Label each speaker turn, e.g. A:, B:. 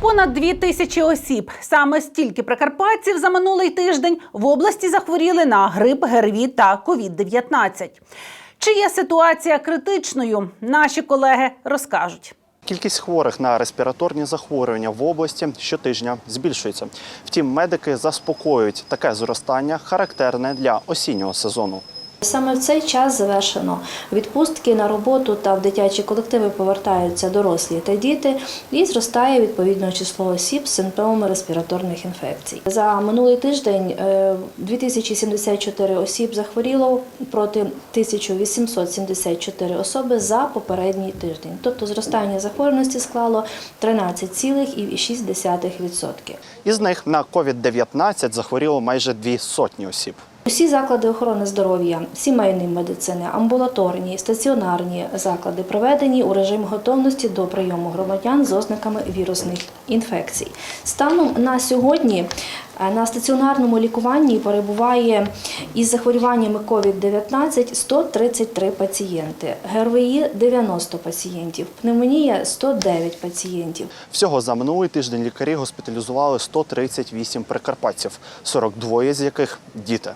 A: Понад дві тисячі осіб. Саме стільки прикарпатців за минулий тиждень в області захворіли на грип, ГРВІ та COVID-19. Чи є ситуація критичною? Наші колеги розкажуть.
B: Кількість хворих на респіраторні захворювання в області щотижня збільшується. Втім, медики заспокоюють таке зростання характерне для осіннього сезону.
C: Саме в цей час завершено відпустки на роботу та в дитячі колективи повертаються дорослі та діти, і зростає відповідно число осіб з симптомами респіраторних інфекцій. За минулий тиждень е, 2074 осіб захворіло проти 1874 особи за попередній тиждень. Тобто зростання захворюваності склало 13,6%.
B: Із них на COVID-19 захворіло майже дві сотні осіб.
C: Усі заклади охорони здоров'я, сімейної медицини, амбулаторні, стаціонарні заклади проведені у режим готовності до прийому громадян з ознаками вірусних інфекцій. Станом на сьогодні е, на стаціонарному лікуванні перебуває із захворюваннями COVID-19 133 пацієнти, ГРВІ 90 пацієнтів, пневмонія 109 пацієнтів.
B: Всього за минулий тиждень лікарі госпіталізували 138 прикарпатців, 42 з яких діти.